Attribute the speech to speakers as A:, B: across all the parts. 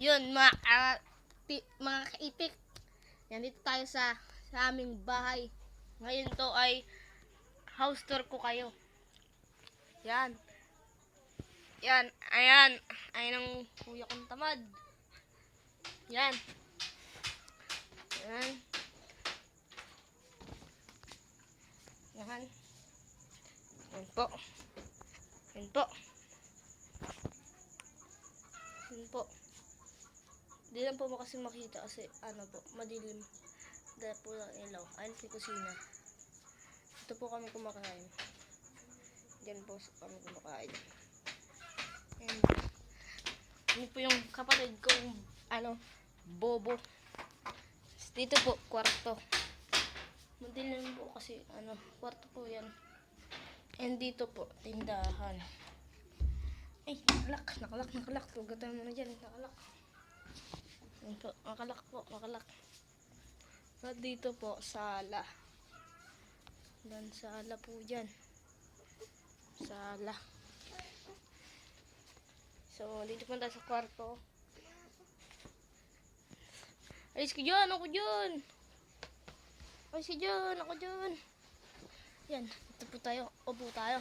A: Yun, mga, ah, ti- mga kaitik. Yan, dito tayo sa, sa aming bahay. Ngayon to ay house tour ko kayo. Yan. Yan, ayan. Ayan ang kuya kong tamad. Yan. Yan. Yan. Yan po. Yan po. Yan po. Di lang po mo kasi makita kasi ano po, madilim. Dahil po ng ilaw. Ayun si kusina. Ito po kami kumakain. Diyan po kami kumakain. Yan. Yan po yung kapatid kong ano, bobo. Dito po, kwarto. Madilim po kasi ano, kwarto po yan. And dito po, tindahan. Ay, nakalak, nakalak, nakalak. Tugatan mo na dyan, nakalak. Yan po, nakalak po, nakalak. At dito po, sala. Dan sala po dyan. Sala. So, dito po tayo sa kwarto. Alis ko dyan, ako dyan. Alis ko dyan, ako dyan. Yan, dito po tayo. Upo tayo.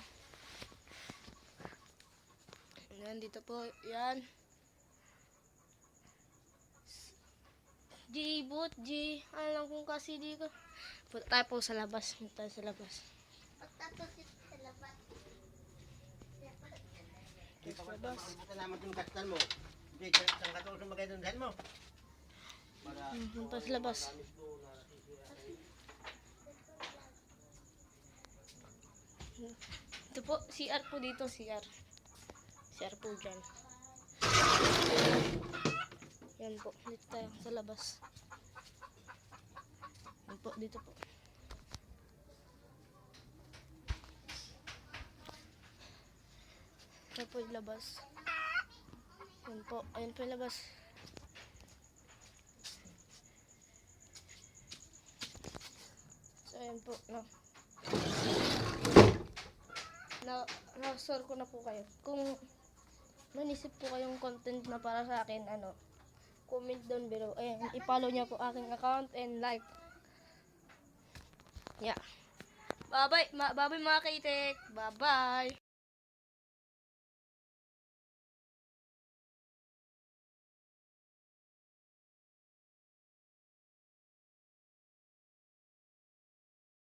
A: Yan, dito po. Yan. G, boot, G. Alam kong kasi di ko. Punta tayo po sa labas. Punta tayo sa labas.
B: Ito ka ba? Makalimutan naman yung kastan mo. Hindi, saan ka ito sumagay doon mo? Para
A: Hmm, Punta sa labas. Ito po, CR po dito, CR. CR po dyan. Yan po, dito tayo sa labas. Yan po, dito po. Yan po yung labas. Yan po, ayun po yung labas. So, ayan po, no. Na, na-store ko na po kayo. Kung manisip po kayong content na para sa akin, ano, comment down below. Ayan, i-follow niyo po aking account and like. Yeah. Bye-bye, bye-bye mga kaitek. Bye-bye.